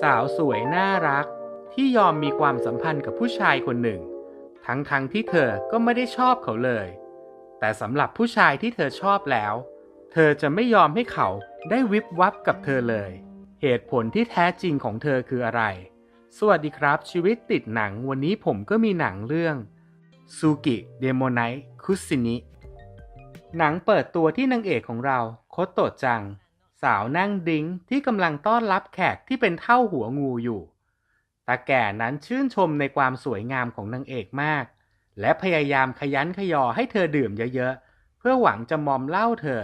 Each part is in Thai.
สาวสวยน่ารัก ที่ยอมมีความสัมพันธ์กับผู้ชายคนหนึ่ง ทั้งๆทที่เธอก็ไม่ได้ชอบเขาเลย แต่สำหรับผู้ชายที่เธอชอบแล้ว เธอจะไม่ยอมให้เขาได้วิบวับกับเธอเลย เหตุผลที่แท้จริงของเธอคืออะไร สวัสดีครับชีวิตติดหนังวันนี้ผมก็มีหนังเรื่องซูกิเดโมไนคุซินิหนังเปิดตัวที่นางเอกของเราโคโตะจัง สาวนั่งดิ้งที่กำลังต้อนรับแขกที่เป็นเท่าหัวงูอยู่ ตาแก่นั้นชื่นชมในความสวยงามของนางเอกมาก และพยายามขยันขยอให้เธอดื่มเยอะๆ เพื่อหวังจะมอมเหล้าเธอ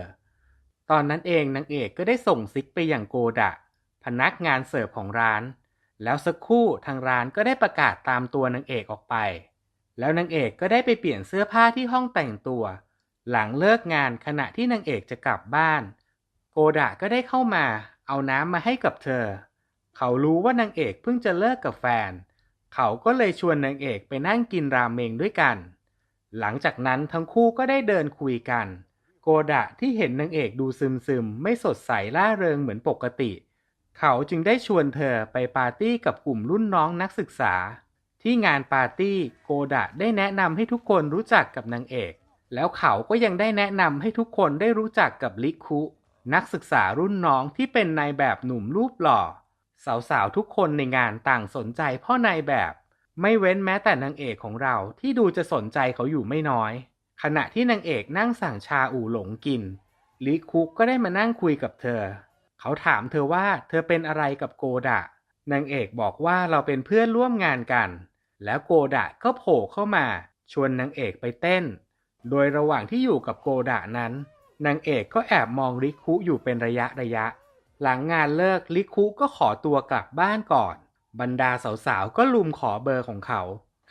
ตอนนั้นเองนางเอกก็ได้ส่งซิกไปอย่างโกดะ พนักงานเสิร์ฟของร้าน แล้วสักครู่ทางร้านก็ได้ประกาศตามตัวนางเอกออกไป แล้วนางเอกก็ได้ไปเปลี่ยนเสื้อผ้าที่ห้องแต่งตัว หลังเลิกงานขณะที่นางเอกจะกลับบ้าน โกดะก็ได้เข้ามาเอาน้ำมาให้กับเธอ เขารู้ว่านางเอกเพิ่งจะเลิกกับแฟน เขาก็เลยชวนนางเอกไปนั่งกินราเมงด้วยกัน หลังจากนั้นทั้งคู่ก็ได้เดินคุยกัน โกดะที่เห็นนางเอกดูซึมๆไม่สดใสล่าเริงเหมือนปกติ เขาจึงได้ชวนเธอไปปาร์ตี้กับกลุ่มรุ่นน้องนักศึกษา ที่งานปาร์ตี้โกดะได้แนะนำให้ทุกคนรู้จักกับนางเอก แล้วเขาก็ยังได้แนะนำให้ทุกคนได้รู้จักกับลิคุ นักศึกษารุ่นน้องที่เป็นนายแบบหนุ่มรูปหล่อ สาวๆทุกคนในงานต่างสนใจพ่อนายแบบ ไม่เว้นแม้แต่นางเอกของเราที่ดูจะสนใจเขาอยู่ไม่น้อย ขณะที่นางเอกนั่งสั่งชาอู่หลงกินลิคุกก็ได้มานั่งคุยกับเธอ เขาถามเธอว่าเธอเป็นอะไรกับโกดะนางเอกบอกว่าเราเป็นเพื่อนร่วมงานกัน แล้วโกดะก็โผล่เข้ามา ชวนนางเอกไปเต้น โดยระหว่างที่อยู่กับโกดะนั้น นางเอกก็แอบมองลิคุอยู่เป็นระยะระยะ หลังงานเลิกลิคุก็ขอตัวกลับบ้านก่อน บรรดาสาวๆก็ลุมขอเบอร์ของเขา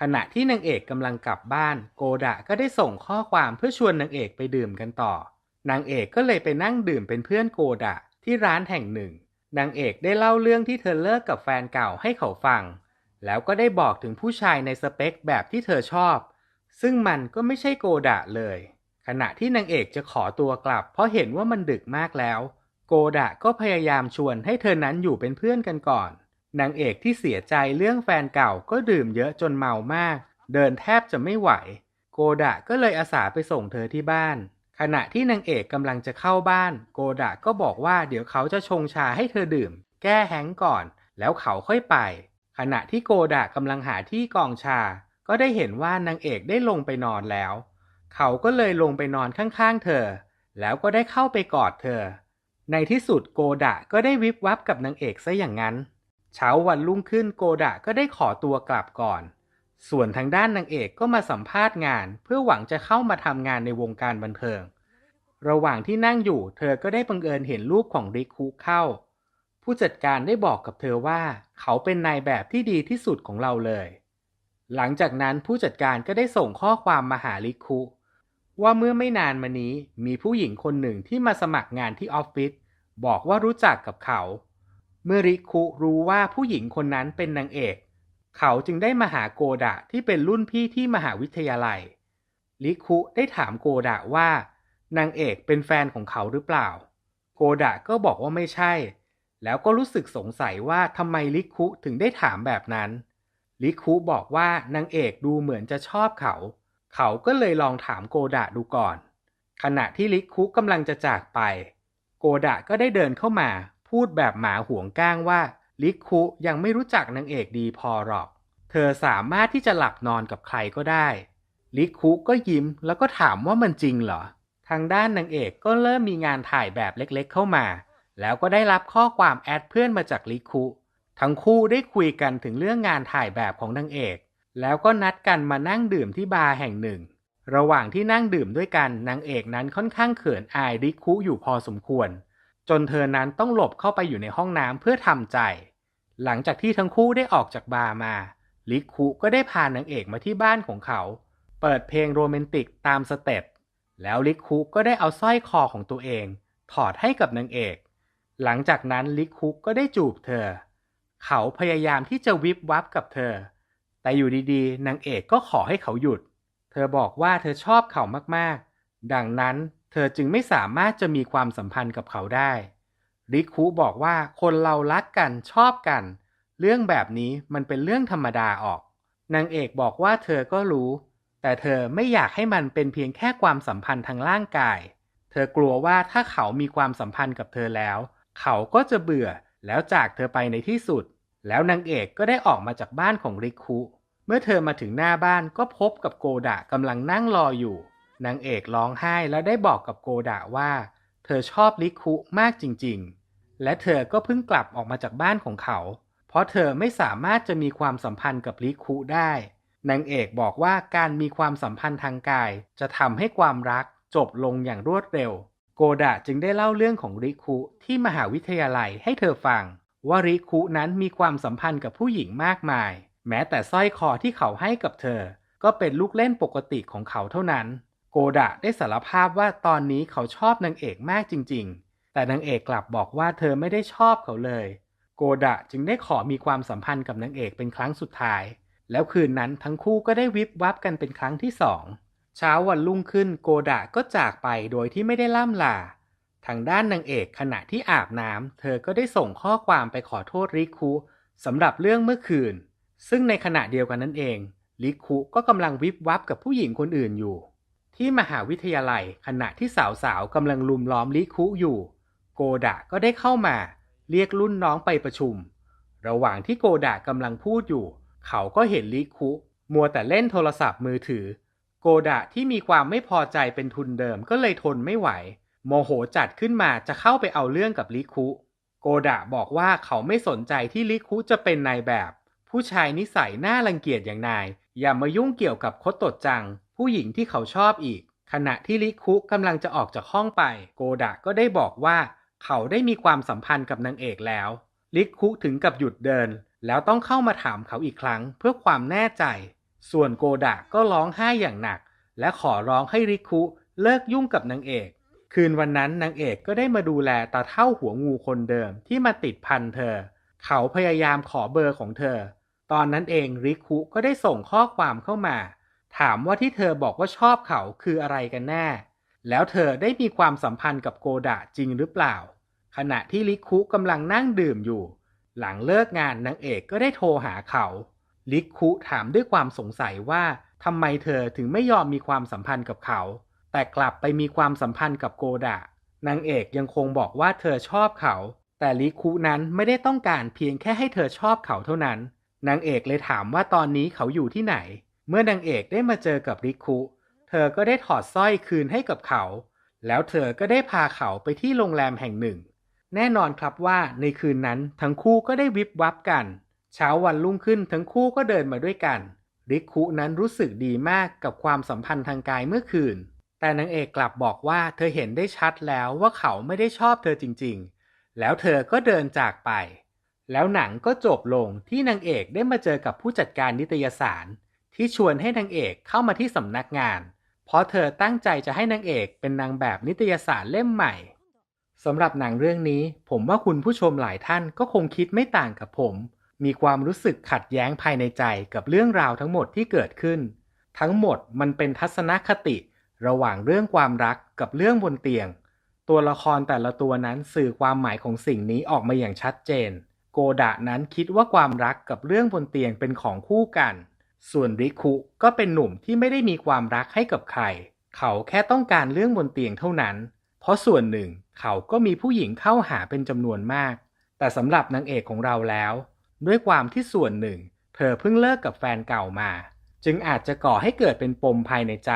ขณะที่นางเอกกำลังกลับบ้าน โกดะก็ได้ส่งข้อความเพื่อชวนนางเอกไปดื่มกันต่อ นางเอกก็เลยไปนั่งดื่มเป็นเพื่อนโกดะที่ร้านแห่งหนึ่ง นางเอกได้เล่าเรื่องที่เธอเลิกกับแฟนเก่าให้เขาฟัง แล้วก็ได้บอกถึงผู้ชายในสเปคแบบที่เธอชอบ ซึ่งมันก็ไม่ใช่โกดะเลย ขณะที่นางเอกจะขอตัวกลับ เพราะเห็นว่ามันดึกมากแล้ว โกดะก็พยายามชวนให้เธอนั้นอยู่เป็นเพื่อนกันก่อน นางเอกที่เสียใจเรื่องแฟนเก่าก็ดื่มเยอะจนเมามาก เดินแทบจะไม่ไหว โกดะก็เลยอาสาไปส่งเธอที่บ้าน ขณะที่นางเอกกำลังจะเข้าบ้าน โกดะก็บอกว่าเดี๋ยวเขาจะชงชาให้เธอดื่ม แก้แฮงก่อน แล้วเขาค่อยไป ขณะที่โกดะกำลังหาที่กองชา ก็ได้เห็นว่านางเอกได้ลงไปนอนแล้ว เขาก็เลยลงไปนอนข้างๆเธอ แล้วก็ได้เข้าไปกอดเธอ ในที่สุดโกดะก็ได้วิบวับกับนางเอกซะอย่างนั้น เช้าวันรุ่งขึ้นโกดะก็ได้ขอตัวกลับก่อน ส่วนทางด้านนางเอกก็มาสัมภาษณ์งาน เพื่อหวังจะเข้ามาทำงานในวงการบันเทิง ระหว่างที่นั่งอยู่ เธอก็ได้บังเอิญเห็นรูปของริคุเข้า ผู้จัดการได้บอกกับเธอว่า เขาเป็นนายแบบที่ดีที่สุดของเราเลยหลังจากนั้นผู้จัดการก็ได้ส่งข้อความมาหาริคุ ว่าเมื่อไม่นานมานี้มีผู้หญิงคนหนึ่งที่มาสมัครงานที่ออฟฟิศบอกว่ารู้จักกับเขา เมื่อริคุรู้ว่าผู้หญิงคนนั้นเป็นนางเอก เขาจึงได้มาหาโกดะที่เป็นรุ่นพี่ที่มหาวิทยาลัย ริคุได้ถามโกดะว่านางเอกเป็นแฟนของเขาหรือเปล่า โกดะก็บอกว่าไม่ใช่ แล้วก็รู้สึกสงสัยว่าทำไมริคุถึงได้ถามแบบนั้น ริคุบอกว่านางเอกดูเหมือนจะชอบเขา เขาก็เลยลองถามโกดะดูก่อน ขณะที่ริคุกำลังจะจากไป โกดะก็ได้เดินเข้ามา พูดแบบหมาห่วงก้างว่าริคุยังไม่รู้จักนางเอกดีพอหรอก เธอสามารถที่จะหลับนอนกับใครก็ได้ริคุก็ยิ้มแล้วก็ถามว่ามันจริงเหรอ ทางด้านนางเอกก็เริ่มมีงานถ่ายแบบเล็กๆเข้ามา แล้วก็ได้รับข้อความแอดเพื่อนมาจากริคุทั้งคู่ได้คุยกันถึงเรื่องงานถ่ายแบบของนางเอก แล้วก็นัดกันมานั่งดื่มที่บาร์แห่งหนึ่ง ระหว่างที่นั่งดื่มด้วยกันนางเอกนั้นค่อนข้างเขินอายริคุอยู่พอสมควร จนเธอนั้นต้องหลบเข้าไปอยู่ในห้องน้ำเพื่อทำใจ หลังจากที่ทั้งคู่ได้ออกจากบาร์มาริคุก็ได้พานางเอกมาที่บ้านของเขา เปิดเพลงโรแมนติกตามสเต็ปแล้วลิคุก็ได้เอาสร้อยคอของตัวเอง ถอดให้กับนางเอก หลังจากนั้นลิคุก็ได้จูบเธอ เขาพยายามที่จะวิบวับกับเธอ แต่อยู่ดีๆ นางเอกก็ขอให้เขาหยุด เธอบอกว่าเธอชอบเขามากๆ ดังนั้นเธอจึงไม่สามารถจะมีความสัมพันธ์กับเขาได้ ริคุบอกว่าคนเรารักกันชอบกัน เรื่องแบบนี้มันเป็นเรื่องธรรมดาออก นางเอกบอกว่าเธอก็รู้ แต่เธอไม่อยากให้มันเป็นเพียงแค่ความสัมพันธ์ทางร่างกาย เธอกลัวว่าถ้าเขามีความสัมพันธ์กับเธอแล้ว เขาก็จะเบื่อแล้วจากเธอไปในที่สุด แล้วนางเอกก็ได้ออกมาจากบ้านของริคุ เมื่อเธอมาถึงหน้าบ้านก็พบกับโกดะกำลังนั่งรออยู่ นางเอกร้องไห้แล้วได้บอกกับโกดะว่า เธอชอบริคุมากจริงๆ และเธอก็เพิ่งกลับออกมาจากบ้านของเขา เพราะเธอไม่สามารถจะมีความสัมพันธ์กับริคุได้ นางเอกบอกว่าการมีความสัมพันธ์ทางกาย จะทำให้ความรักจบลงอย่างรวดเร็ว โกดะจึงได้เล่าเรื่องของริคุที่มหาวิทยาลัยให้เธอฟัง ว่าริคุนั้นมีความสัมพันธ์กับผู้หญิงมากมาย แม้แต่สร้อยคอที่เขาให้กับเธอ ก็เป็นลูกเล่นปกติของเขาเท่านั้น โกดะได้สารภาพว่าตอนนี้เขาชอบนางเอกมากจริง ๆ แต่นางเอกกลับบอกว่าเธอไม่ได้ชอบเขาเลย โกดะจึงได้ขอมีความสัมพันธ์กับนางเอกเป็นครั้งสุดท้าย แล้วคืนนั้นทั้งคู่ก็ได้วิบวับกันเป็นครั้งที่สองเช้าวันรุ่งขึ้นโกดะก็จากไปโดยที่ไม่ได้ล่ำลา ทางด้านนางเอกขณะที่อาบน้ำเธอก็ได้ส่งข้อความไปขอโทษริคุสำหรับเรื่องเมื่อคืน ซึ่งในขณะเดียวกันนั่นเองริคุก็กำลังวิบวับกับผู้หญิงคนอื่นอยู่ ที่มหาวิทยาลัยขณะที่สาวๆกำลังลุมล้อมริคุอยู่ โกดะก็ได้เข้ามา เรียกรุ่นน้องไปประชุม ระหว่างที่โกดะกำลังพูดอยู่ เขาก็เห็นริคุมัวแต่เล่นโทรศัพท์มือถือ โกดะที่มีความไม่พอใจเป็นทุนเดิมก็เลยทนไม่ไหว โมโหจัดขึ้นมาจะเข้าไปเอาเรื่องกับลิคุ โกดะบอกว่าเขาไม่สนใจที่ลิคุจะเป็นนายแบบ ผู้ชายนิสัยน่ารังเกียจอย่างนาย อย่ามายุ่งเกี่ยวกับคตตดจัง ผู้หญิงที่เขาชอบอีก ขณะที่ลิคุกำลังจะออกจากห้องไป โกดะก็ได้บอกว่า เขาได้มีความสัมพันธ์กับนางเอกแล้ว ลิคุถึงกับหยุดเดิน แล้วต้องเข้ามาถามเขาอีกครั้งเพื่อความแน่ใจ ส่วนโกดะก็ร้องไห้อย่างหนัก และขอร้องให้ริคุเลิกยุ่งกับนางเอก คืนวันนั้นนางเอกก็ได้มาดูแลตาเท่าหัวงูคนเดิมที่มาติดพันเธอ เขาพยายามขอเบอร์ของเธอ ตอนนั้นเองริคุก็ได้ส่งข้อความเข้ามา ถามว่าที่เธอบอกว่าชอบเขาคืออะไรกันแน่ แล้วเธอได้มีความสัมพันธ์กับโกดะจริงหรือเปล่า ขณะที่ริคุกำลังนั่งดื่มอยู่ หลังเลิกงานนางเอกก็ได้โทรหาเขาลิคุถามด้วยความสงสัยว่าทำไมเธอถึงไม่ยอมมีความสัมพันธ์กับเขา แต่กลับไปมีความสัมพันธ์กับโกดะนางเอกยังคงบอกว่าเธอชอบเขา แต่ลิคุนั้นไม่ได้ต้องการเพียงแค่ให้เธอชอบเขาเท่านั้น นางเอกเลยถามว่าตอนนี้เขาอยู่ที่ไหน เมื่อนางเอกได้มาเจอกับริคุ เธอก็ได้ถอดสร้อยคืนให้กับเขา แล้วเธอก็ได้พาเขาไปที่โรงแรมแห่งหนึ่ง แน่นอนครับว่าในคืนนั้นทั้งคู่ก็ได้วิบวับกัน เช้าวันรุ่งขึ้นทั้งคู่ก็เดินมาด้วยกันริคุนั้นรู้สึกดีมากกับความสัมพันธ์ทางกายเมื่อคืน แต่นางเอกกลับบอกว่าเธอเห็นได้ชัดแล้วว่าเขาไม่ได้ชอบเธอจริงๆ แล้วเธอก็เดินจากไป แล้วหนังก็จบลงที่นางเอกได้มาเจอกับผู้จัดการนิตยสาร ที่ชวนให้นางเอกเข้ามาที่สำนักงาน เพราะเธอตั้งใจจะให้นางเอกเป็นนางแบบนิตยสารเล่มใหม่สำหรับหนังเรื่องนี้ผมว่าคุณผู้ชมหลายท่านก็คงคิดไม่ต่างกับผม มีความรู้สึกขัดแย้งภายในใจกับเรื่องราวทั้งหมดที่เกิดขึ้น ทั้งหมดมันเป็นทัศนคติ ระหว่างเรื่องความรักกับเรื่องบนเตียง ตัวละครแต่ละตัวนั้นสื่อความหมายของสิ่งนี้ออกมาอย่างชัดเจน โกดะนั้นคิดว่าความรักกับเรื่องบนเตียงเป็นของคู่กัน ส่วนริคุก็เป็นหนุ่มที่ไม่ได้มีความรักให้กับใคร เขาแค่ต้องการเรื่องบนเตียงเท่านั้น เพราะส่วนหนึ่งเขาก็มีผู้หญิงเข้าหาเป็นจำนวนมาก แต่สำหรับนางเอกของเราแล้ว ด้วยความที่ส่วนหนึ่ง เธอเพิ่งเลิกกับแฟนเก่ามา จึงอาจจะก่อให้เกิดเป็นปมภายในใจ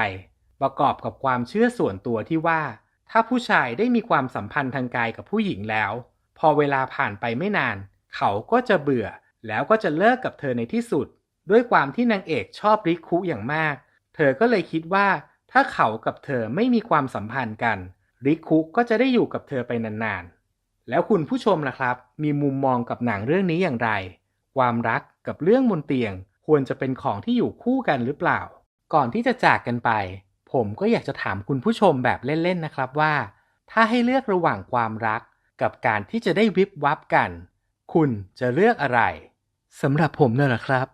ประกอบกับความเชื่อส่วนตัวที่ว่า ถ้าผู้ชายได้มีความสัมพันธ์ทางกายกับผู้หญิงแล้ว พอเวลาผ่านไปไม่นาน เขาก็จะเบื่อ แล้วก็จะเลิกกับเธอในที่สุด ด้วยความที่นางเอกชอบริคุอย่างมาก เธอก็เลยคิดว่า ถ้าเขากับเธอไม่มีความสัมพันธ์กันริคุก็จะได้อยู่กับเธอไปนานๆ แล้วคุณผู้ชมล่ะครับ มีมุมมองกับหนังเรื่องนี้อย่างไร ความรักกับเรื่องบนเตียงควรจะเป็นของที่อยู่คู่กันหรือเปล่า ก่อนที่จะจากกันไป ผมก็อยากจะถามคุณผู้ชมแบบเล่นๆนะครับว่า ถ้าให้เลือกระหว่างความรักกับการที่จะได้วิบวับกัน คุณจะเลือกอะไรสำหรับผมเนี่ยหละครับ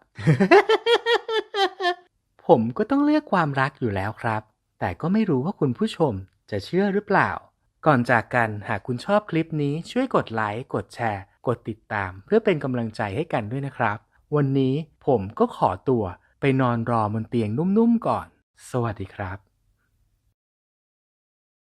ผมก็ต้องเลือกความรักอยู่แล้วครับ แต่ก็ไม่รู้ว่าคุณผู้ชมจะเชื่อหรือเปล่า ก่อนจากกันหากคุณชอบคลิปนี้ช่วยกดไลค์กดแชร์ กดติดตาม เพื่อเป็นกำลังใจให้กันด้วยนะครับ วันนี้ผมก็ขอตัวไปนอนรอบนเตียงนุ่มๆก่อน สวัสดีครับ